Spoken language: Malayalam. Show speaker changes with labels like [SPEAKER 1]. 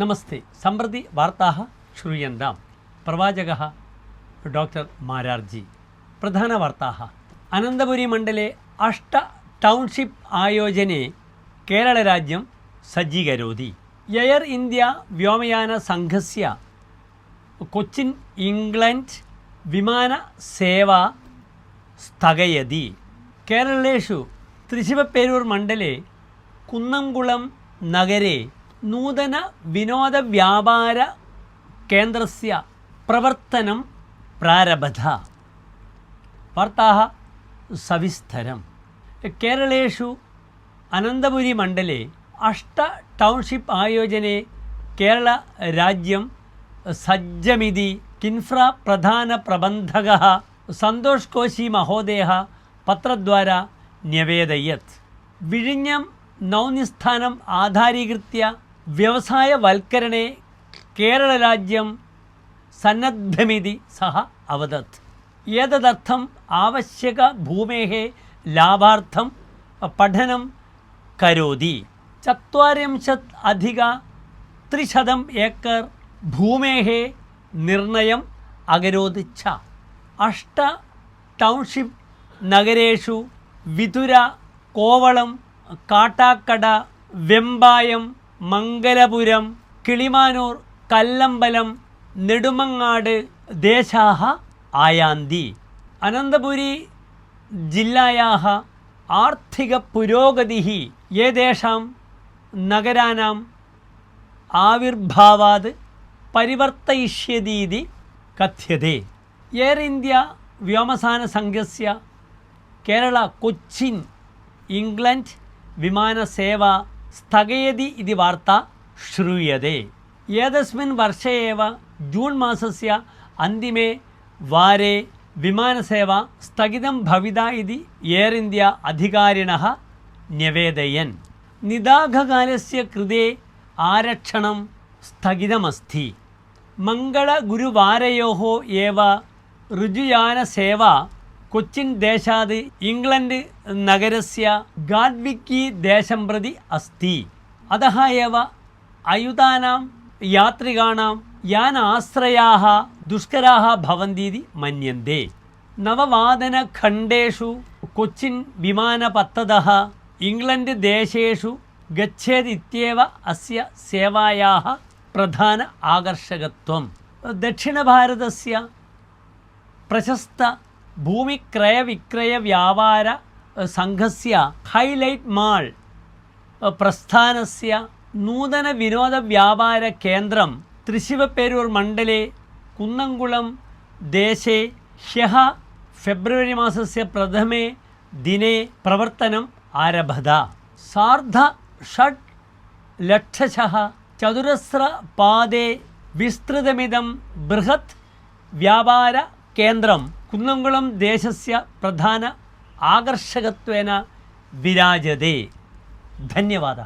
[SPEAKER 1] നമസ്തേ. സമൃദ്ധി വാർത്താ ശ്രൂയന്താം. പ്രവാചക ഡോക്ടർ മാരാർജി. പ്രധാന വാർത്താ അനന്തപുരി മണ്ഡലെ അഷ്ട ടൗൺഷിപ്പ് ആയോജനെ കേരളരാജ്യം സജ്ജീകരോതി. എയർ ഇന്ത്യ വ്യോമയാന സംഘസ്യ കൊച്ചിൻ ഇംഗ്ലണ്ട് വിമാന സേവ സ്ഥഗയതി. കേരളേഷു തൃശിവപ്പേരൂർ മണ്ഡലെ കുന്നംകുളം നഗരെ നൂതന വിനോദ വ്യാപാര കേന്ദ്രസ്യ പ്രവർത്തനം പ്രാരബധ. വാർത്താः സവിസ്തരം. കേരളേഷു അനന്തപുരി മണ്ഡലെ അഷ്ട ടൗൺഷിപ്പ് ആയോജനെ കേരളരാജ്യം സജ്ജമിതി കിൻഫ്ര പ്രധാന പ്രബന്ധക സന്തോഷ് കോശി മഹോദയ പത്രദ്വാര ന്യവേദയത് വിഴിഞ്ഞം നൗനിസ്ഥാനം ആധാരീകൃത്യ വ്യവസായവൽക്കരണേ കേരളരാജ്യം സന്നദ്ധമിതി സഹ അവദത് ഏതദർത്ഥം? ആവശ്യക ഭൂമേः ലാഭാർത്ഥം പഠനം കരോതി. ചത്വാരിംശത് അധിക ത്രിശതം ഏക്കർ ഭൂമേः നിർണയം അകരോത് ഛ അഷ്ട ടൗൺഷിപ്പ് നഗരേഷു വിതുര കോവളം കാട്ടാക്കട വെമ്പായം മംഗലപുരം കിളിമാനൂർ കല്ലമ്പലം നെടുമങ്ങാട് ദേശാഹ ആയാന്തി. അനന്തപുരി ജില്ലായാഹ ആർത്ഥിക പുരോഗതി ഏതേഷാം നഗരാനാം ആവിർഭാവാത് പരിവർത്തയിഷ്യതീതി കഥ്യതേ. എയർ ഇന്ത്യ വ്യോമസാന സംഘസ്യ കേരള കൊച്ചിൻ ഇംഗ്ലണ്ട് വിമാനസേവ स्थगयति इति वार्ता श्रूयते एतस्मिन् वर्षे एव जून् मासस्य अन्तिमे वारे विमानसेवा स्थगितं भविता इति एर् इण्डिया अधिकारिणः न्यवेदयन् निदाघकालस्य कृते आरक्षणं स्थगितमस्ति मङ्गलगुरुवारयोः एव ऋजुयानसेवा കൊച്ചിൻ ദേശാത് ഇംഗ്ലണ്ട് നഗരസ്യ ഗാഡ്വിക്കി ദേശം പ്രതി അസ്തി അത എവ അയുതാനാം യാത്രികാണാം യാൻ ആശ്രയാഹ ദുഷ്കരാഹ ഭവന്തീതി മന്യന്തേ. നവവാദനഖണ്ഡേഷു കൊച്ചിൻ വിമാനപത്തത ഇംഗ്ലണ്ട് ദേശേഷു ഗച്ഛേതിത്യേവ അസ്യ സേവായാഹ പ്രധാന ആകർഷകത്വം. ദക്ഷിണഭാരതസ്യ പ്രശസ്ത ഭൂമി ക്രയ വ്യാപാര സംഘസ്യ ഹൈലൈറ്റ് മാൾ പ്രസ്ഥാനസ്യ നൂതന വിനോദ വ്യാപാര കേന്ദ്രം തൃശിവപ്പേരൂർ മണ്ഡലേ കുന്നംകുളം ദേശേ ഹ്യഹ ഫെബ്രുവരി മാസസ്യ പ്രഥമേ ദിനേ പ്രവർത്തനം ആരഭത. സാർദ്ധ ഷഡ് ലക്ഷശ ചതുരസ്ര പാതേ വിസ്തൃതമിതം ബൃഹത് വ്യാപാര കേന്ദ്രം കുന്നംകുളം ദേശസ്യ പ്രധാന ആകർഷകത്വേന വിരാജതേ. ധന്യവാദ.